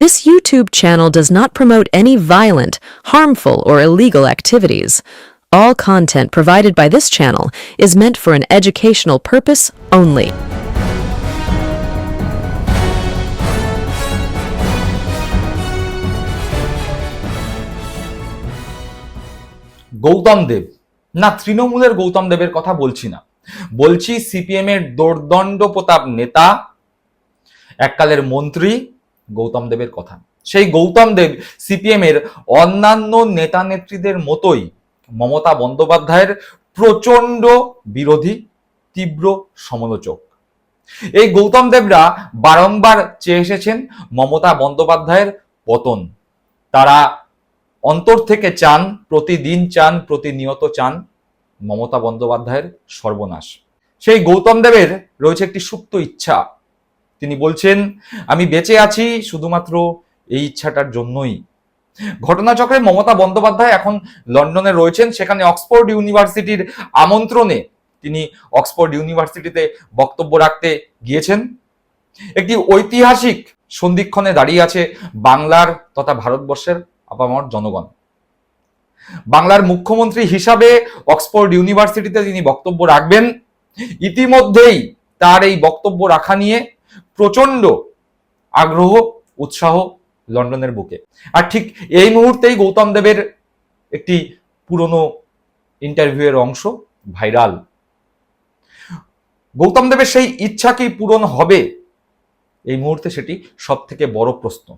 This YouTube channel does not promote any violent, harmful, or illegal activities. All content provided by this channel is meant for an educational purpose only. Gautam দেব না তৃণমূলের গৌতম দেবের কথা বলছি না বলছি CPM এর দোর্দণ্ড প্রতাপ নেতা এককালের মন্ত্রী গৌতম দেবের কথা। সেই গৌতম দেব সিপিএম এর অন্যান্য নেতা নেত্রীদের মতোই মমতা বন্দ্যোপাধ্যায়ের প্রচণ্ড বিরোধী, তীব্র সমালোচক। এই গৌতম দেবরা বারংবার চেয়ে এসেছেন মমতা বন্দ্যোপাধ্যায়ের পতন। তারা অন্তর থেকে চান, প্রতিদিন চান, প্রতিনিয়ত চান মমতা বন্দ্যোপাধ্যায়ের সর্বনাশ। সেই গৌতম দেবের রয়েছে একটি সুপ্ত ইচ্ছা। তিনি বলছেন, আমি বেঁচে আছি শুধুমাত্র এই ইচ্ছাটার জন্যই। ঘটনাচক্রে মমতা বন্দ্যোপাধ্যায় এখন লন্ডনে রয়েছেন, সেখানে অক্সফোর্ড ইউনিভার্সিটির আমন্ত্রণে তিনি অক্সফোর্ড ইউনিভার্সিটিতে বক্তব্য রাখতে গিয়েছেন। একটি ঐতিহাসিক সন্ধিক্ষণে দাঁড়িয়ে আছে বাংলার তথা ভারতবর্ষের আপামর জনগণ। বাংলার মুখ্যমন্ত্রী হিসাবে অক্সফোর্ড ইউনিভার্সিটিতে তিনি বক্তব্য রাখবেন। ইতিমধ্যেই তার এই বক্তব্য রাখা নিয়ে প্রচণ্ড আগ্রহ, উৎসাহ লন্ডনের বুকে। আর ঠিক এই মুহূর্তেই গৌতম দেবের একটি পুরনো ইন্টারভিউয়ের অংশ ভাইরাল। গৌতম দেবের সেই ইচ্ছা কি পূরণ হবে? এই মুহূর্তে সেটি সব থেকে বড় প্রশ্ন।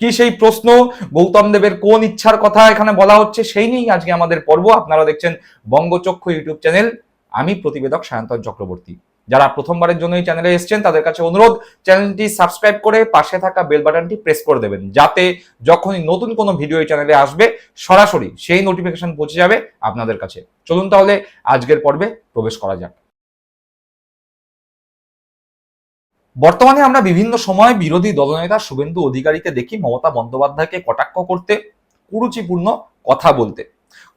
কি সেই প্রশ্ন? গৌতম দেবের কোন ইচ্ছার কথা এখানে বলা হচ্ছে সেই নিয়েই আজকে আমাদের পর্ব। আপনারা দেখছেন বঙ্গচক্ষু ইউটিউব চ্যানেল। আমি প্রতিবেদক সায়ন্তন চক্রবর্তী। যারা প্রথমবারের জন্য এই চ্যানেলে এসেছেন, তাদের কাছে অনুরোধ চ্যানেলটি সাবস্ক্রাইব করে পাশে থাকা বেল বাটনটি প্রেস করে দেবেন, যাতে যখনই নতুন কোনো ভিডিও এই চ্যানেলে আসবে, সরাসরি সেই নোটিফিকেশন পৌঁছে যাবে আপনাদের কাছে। চলুন তাহলে আজকের পর্বে প্রবেশ করা যাক। বর্তমানে আমরা বিভিন্ন সময় বিরোধী দলনেতা শুভেন্দু অধিকারীকে দেখি মমতা বন্দ্যোপাধ্যায়কে কটাক্ষ করতে, কুরুচিপূর্ণ কথা বলতে।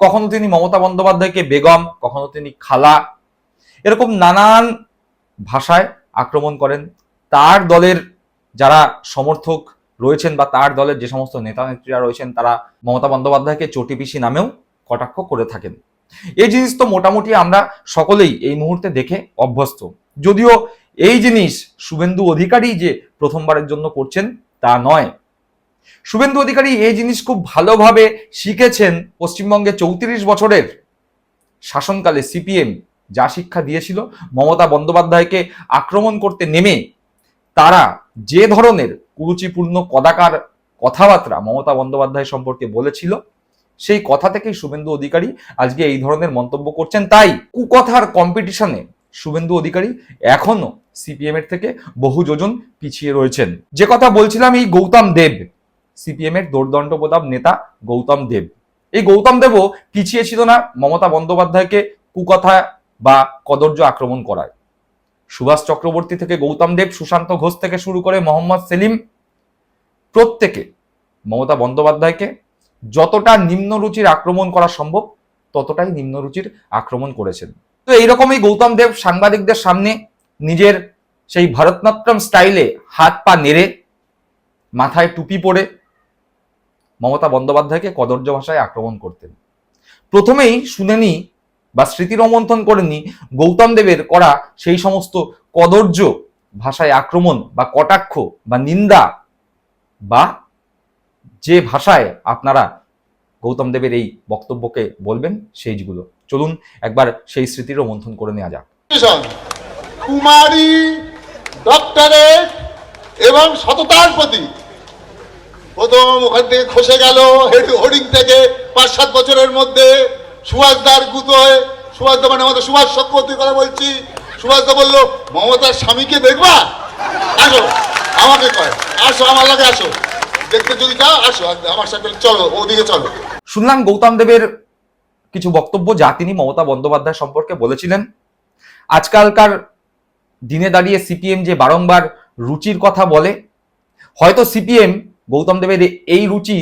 কখনো তিনি মমতা বন্দ্যোপাধ্যায়কে বেগম, কখনো তিনি খালা। এরকম নানান ভাষায় আক্রমণ করেন। তার দলের যারা সমর্থক রয়েছেন বা তার দলের যে সমস্ত নেতা নেত্রীরা রয়েছেন, তারা মমতা বন্দ্যোপাধ্যায়কে চটিপিসি নামেও কটাক্ষ করে থাকেন। এই জিনিস তো মোটামুটি আমরা সকলেই এই মুহূর্তে দেখে অভ্যস্ত। যদিও এই জিনিস শুভেন্দু অধিকারী যে প্রথমবারের জন্য করছেন তা নয়। শুভেন্দু অধিকারী এই জিনিস খুব ভালোভাবে শিখেছেন পশ্চিমবঙ্গে চৌত্রিশ বছরের শাসনকালে সিপিএম যা শিক্ষা দিয়েছিল মমতা বন্দ্যোপাধ্যায়কে আক্রমণ করতে নেমে তারা যে ধরনের কুরুচিপূর্ণ কদাকার কথাবার্তা মমতা বন্দ্যোপাধ্যায় সম্পর্কে বলেছিল, সেই কথা থেকেই শুভেন্দু অধিকারী আজকে এই ধরনের মন্তব্য করছেন। তাই কুকথার কম্পিটিশনে শুভেন্দু অধিকারী এখনও সিপিএম এর থেকে বহু যোজন পিছিয়ে রয়েছেন। যে কথা বলছিলাম, এই গৌতম দেব সিপিএম এর দোর্দণ্ড প্রতাপ নেতা গৌতম দেব। এই গৌতম দেবও পিছিয়ে ছিল না। মমতা বন্দ্যোপাধ্যায়কে কুকথা বা কদর্য আক্রমণ করায় সুভাষ চক্রবর্তী থেকে গৌতম দেব সুশান্ত ঘোষ থেকে শুরু করে মোহাম্মদ সেলিম, প্রত্যেকে, মমতা বন্দ্যোপাধ্যায়কে যতটা নিম্নরুচির আক্রমণ করা সম্ভব, ততটাই নিম্নরুচির আক্রমণ করেছেন। তো এইরকমই গৌতম দেব সাংবাদিকদের সামনে নিজের সেই ভারতনাট্যম স্টাইলে হাত পা নেড়ে, মাথায় টুপি পরে মমতা বন্দ্যোপাধ্যায়কে কদর্য ভাষায় আক্রমণ করতেন। প্রথমেই শুনেনি বা স্মৃতি রোমন্থন করেনি গৌতম দেবের করা সেই সমস্ত কদর্য ভাষায় আক্রমণ বা কটাক্ষ বা নিন্দা বা যে ভাষায় আপনারা গৌতম দেবের এই বক্তব্যকে বলবেন, সেইগুলো। চলুন একবার সেই স্মৃতিরও মন্থন করে নেওয়া যাক। কুমারী ডক্টরেট এবং সততার প্রতি। প্রথম ওখান থেকে খসে গেল, হেড- থেকে পাঁচ সাত বছরের মধ্যে। সুভাষদার গুতোয় সুভাষদা মানে আমাদের সুভাষ চক্রবর্তীর কথা বলছি। সুভাষদা বলল মমতার স্বামীকে দেখবা? আসো, আমাকে কয়, আসো, আমার লাগে আসো। দেখতে যদি চাও, আসো আমার সাথে চলো, ওদিকে চলো। শুনলাম গৌতম দেবের কিছু বক্তব্য যা তিনি মমতা বন্দ্যোপাধ্যায় সম্পর্কে বলেছিলেন। আজকালকার দিনে দাঁড়িয়ে সিপিএম যে বারংবার রুচির কথা বলে, হয়তো সিপিএম গৌতম দেবের এই রুচি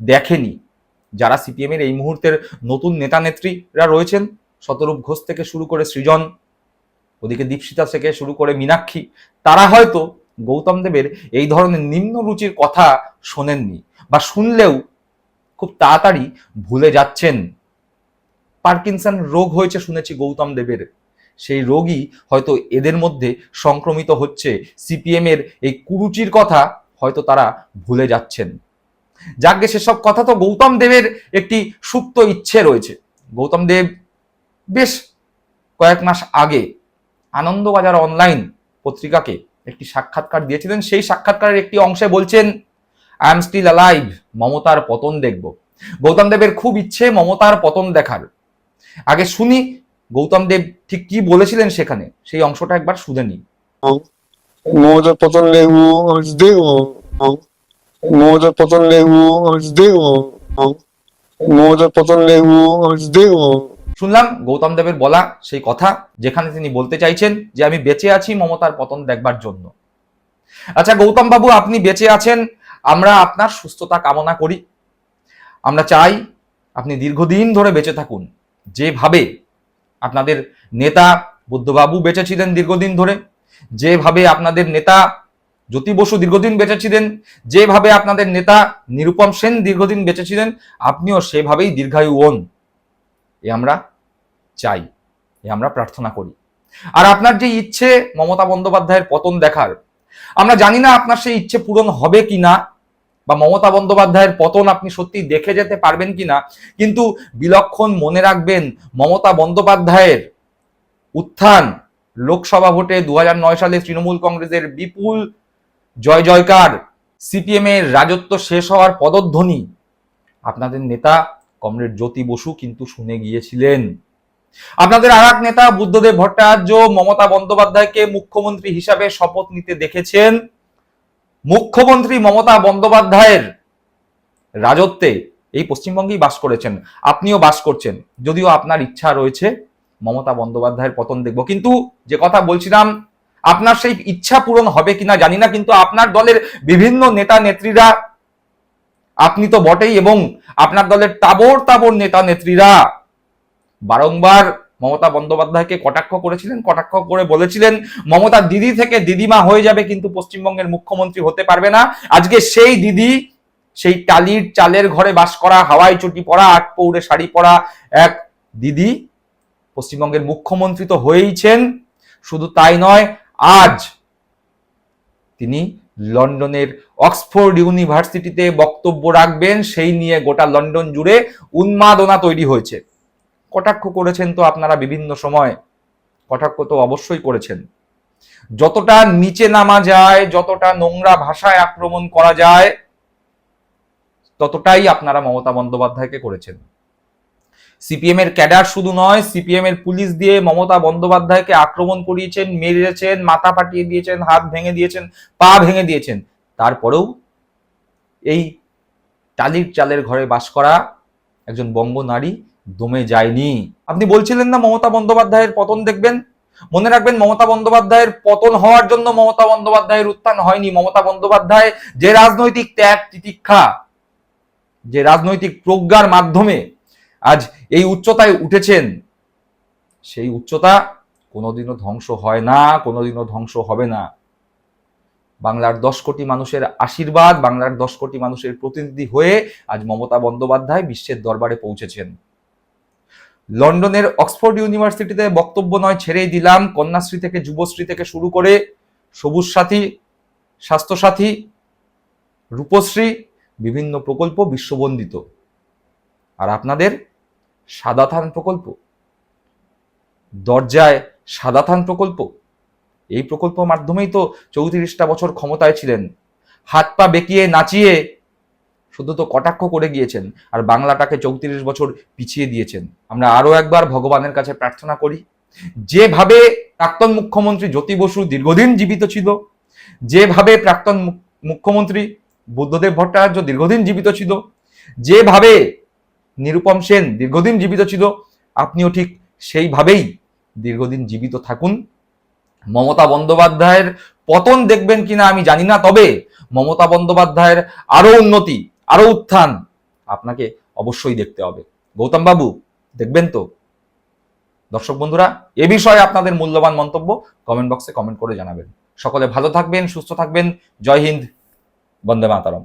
দেখেনি। যারা সিপিএমের এই মুহূর্তের নতুন নেতা নেত্রীরা রয়েছেন, শতরূপ ঘোষ থেকে শুরু করে সৃজন, ওদিকে দীপশিতা থেকে শুরু করে মীনাক্ষী, তারা হয়তো গৌতম দেবের এই ধরনের নিম্ন রুচির কথা শোনেননি বা শুনলেও খুব তাড়াতাড়ি ভুলে যাচ্ছেন। পার্কিনসন রোগ হয়েছে শুনেছি গৌতম দেবের। সেই রোগই হয়তো এদের মধ্যে সংক্রমিত হচ্ছে। সিপিএমের এই কুরুচির কথা হয়তো তারা ভুলে যাচ্ছেন। যাকে সেসব কথা তো গৌতম দেবের একটি সুপ্ত ইচ্ছে রয়েছে। গৌতম দেব বেশ কয়েক মাস আগে আনন্দবাজার অনলাইন পত্রিকাকে একটি সাক্ষাৎকার দিয়েছিলেন। সেই সাক্ষাৎকারের একটি অংশে বলছেন আই এম স্টিল অ্যালাইভ মমতার পতন দেখব। গৌতম দেবের খুব ইচ্ছে মমতার পতন দেখার। আগে শুনি গৌতম দেব ঠিক কি বলেছিলেন সেখানে, সেই অংশটা একবার শুনে নিই। মমতার পতন তো দেখব। তো দেখব। মমতার পতন লেবু আমি তো দেখব। শুনলাম গৌতম দেবের বলা সেই কথা যেখানে তিনি বলতে চাইছেন যে আমি বেঁচে আছি মমতার পতন দেখবার জন্য। আচ্ছা গৌতম বাবু, আপনি বেঁচে আছেন, আমরা আপনার সুস্থতা কামনা করি। আমরা চাই আপনি দীর্ঘদিন ধরে বেঁচে থাকুন। যেভাবে আপনাদের নেতা বুদ্ধবাবু বেঁচে ছিলেন দীর্ঘদিন ধরে, যেভাবে আপনাদের নেতা জ্যোতি বসু দীর্ঘদিন বেঁচে ছিলেন যেভাবে আপনাদের নেতা নিরুপম সেন দীর্ঘদিন বেঁচে ছিলেন আপনিও সেভাবেই দীর্ঘায়ু হন। এ আমরা চাই, এ আমরা প্রার্থনা করি। আর আপনার যে ইচ্ছে মমতা বন্দ্যোপাধ্যায়ের পতন দেখার, আমরা জানি না আপনার সেই ইচ্ছে পূরণ হবে কিনা, বা মমতা বন্দ্যোপাধ্যায়ের পতন আপনি সত্যি দেখে যেতে পারবেন কিনা, কিন্তু বিলক্ষণ মনে রাখবেন, মমতা বন্দ্যোপাধ্যায়ের উত্থান লোকসভা ভোটে দু হাজার নয় সালে তৃণমূল কংগ্রেসের বিপুল জয় জয়কার। সিপিএম এর রাজত্ব শেষ হওয়ার পদধ্বনি। আপনাদের নেতা কমরেড জ্যোতি বসু কিন্তু শুনে গিয়েছিলেন। আপনাদের আর এক নেতা বুদ্ধদেব ভট্টাচার্য, মমতা বন্দ্যোপাধ্যায়কে মুখ্যমন্ত্রী হিসাবে শপথ নিতে দেখেছেন। মুখ্যমন্ত্রী মমতা বন্দ্যোপাধ্যায়ের রাজত্বে এই পশ্চিমবঙ্গেই বাস করেছেন। আপনিও বাস করছেন। যদিও আপনার ইচ্ছা রয়েছে মমতা বন্দ্যোপাধ্যায়ের পতন দেখব। কিন্তু যে কথা বলছিলাম আপনার সেই ইচ্ছা পূরণ হবে কিনা জানি না, কিন্তু আপনার দলের বিভিন্ন নেতা নেত্রীরা, আপনি তো বটেই, এবং আপনার দলের তাবর তাবর নেতা নেত্রীরা বারংবার মমতা বন্দ্যোপাধ্যায়কে কটাক্ষ করেছিলেন, কটাক্ষ করে বলেছিলেন, মমতা দিদি থেকে দিদিমা হয়ে যাবে কিন্তু পশ্চিমবঙ্গের মুখ্যমন্ত্রী হতে পারবে না। আজকে সেই দিদি, সেই টালির চালের ঘরে বাস করা, হাওয়াই চটি পরা, আট পৌরে শাড়ি পরা এক দিদি পশ্চিমবঙ্গের মুখ্যমন্ত্রী তো হয়েইছেন। শুধু তাই নয় আজ তিনি লন্ডনের অক্সফোর্ড ইউনিভার্সিটিতে বক্তব্য রাখবেন, সেই নিয়ে গোটা লন্ডন জুড়ে উন্মাদনা তৈরি হয়েছে। কটাক্ষ করেছেন তো আপনারা বিভিন্ন সময়? কটাক্ষ তো অবশ্যই করেছেন। যতটা নিচে নামা যায়, যতটা নোংরা ভাষায় আক্রমণ করা যায়, ততটাই আপনারা মমতা বন্দ্যোপাধ্যায়কে করেছেন। সিপিএম এর ক্যাডার শুধু নয়, সিপিএম এর পুলিশ দিয়ে মমতা বন্দ্যোপাধ্যায়কে আক্রমণ করিয়েছেন, মেরেছেন, মাথা ফাটিয়ে দিয়েছেন, হাত ভেঙে দিয়েছেন, পা ভেঙে দিয়েছেন। তারপরেও এই টালির চালের ঘরে বাস করা একজন বঙ্গ নারী দমে যায়নি। আপনি বলছিলেন না মমতা বন্দ্যোপাধ্যায়ের পতন দেখবেন? মনে রাখবেন মমতা বন্দ্যোপাধ্যায়ের পতন হওয়ার জন্য মমতা বন্দ্যোপাধ্যায়ের উত্থান হয়নি। মমতা বন্দ্যোপাধ্যায় যে রাজনৈতিক ত্যাগ তিতিক্ষা যে রাজনৈতিক প্রজ্ঞার মাধ্যমে আজ এই উচ্চতায় উঠেছেন, সেই উচ্চতা কোনোদিনও ধ্বংস হয় না, কোনোদিনও ধ্বংস হবে না। বাংলার দশ কোটি মানুষের আশীর্বাদ, বাংলার দশ কোটি মানুষের প্রতিনিধি হয়ে আজ মমতা বন্দ্যোপাধ্যায় বিশ্বের দরবারে পৌঁছেছেন। লন্ডনের অক্সফোর্ড ইউনিভার্সিটিতে বক্তব্য নয়, ছেড়েই দিলাম। কন্যাশ্রী থেকে যুবশ্রী থেকে শুরু করে সবুজ সাথী, স্বাস্থ্যসাথী, রূপশ্রী, বিভিন্ন প্রকল্প বিশ্ববন্দিত। আর আপনাদের সাদা থান প্রকল্প? দরজায় সাদা থান প্রকল্প? এই প্রকল্প মাধ্যমেই তো চৌত্রিশটা বছর ক্ষমতায় ছিলেন। হাত পা বেঁকিয়ে নাচিয়ে শুধু তো কটাক্ষ করে গিয়েছেন আর বাংলাটাকে চৌত্রিশ বছর পিছিয়ে দিয়েছেন। আমরা আরও একবার ভগবানের কাছে প্রার্থনা করি, যেভাবে প্রাক্তন মুখ্যমন্ত্রী জ্যোতি বসু দীর্ঘদিন জীবিত ছিল, যেভাবে প্রাক্তন মুখ- মুখ্যমন্ত্রী বুদ্ধদেব ভট্টাচার্য দীর্ঘদিন জীবিত ছিল, যেভাবে নিরুপম সেন দীর্ঘদিন জীবিত ছিল, আপনিও ঠিক সেইভাবেই দীর্ঘদিন জীবিত থাকুন। মমতা বন্দ্যোপাধ্যায়ের পতন দেখবেন কিনা আমি জানি না, তবে মমতা বন্দ্যোপাধ্যায়ের আরও উন্নতি আরও উত্থান আপনাকে অবশ্যই দেখতে হবে। গৌতম বাবু, দেখবেন তো? দর্শক বন্ধুরা, এ বিষয়ে আপনাদের মূল্যবান মন্তব্য কমেন্ট বক্সে কমেন্ট করে জানাবেন। সকলে ভালো থাকবেন, সুস্থ থাকবেন। জয় হিন্দ, বন্দে মাতারম।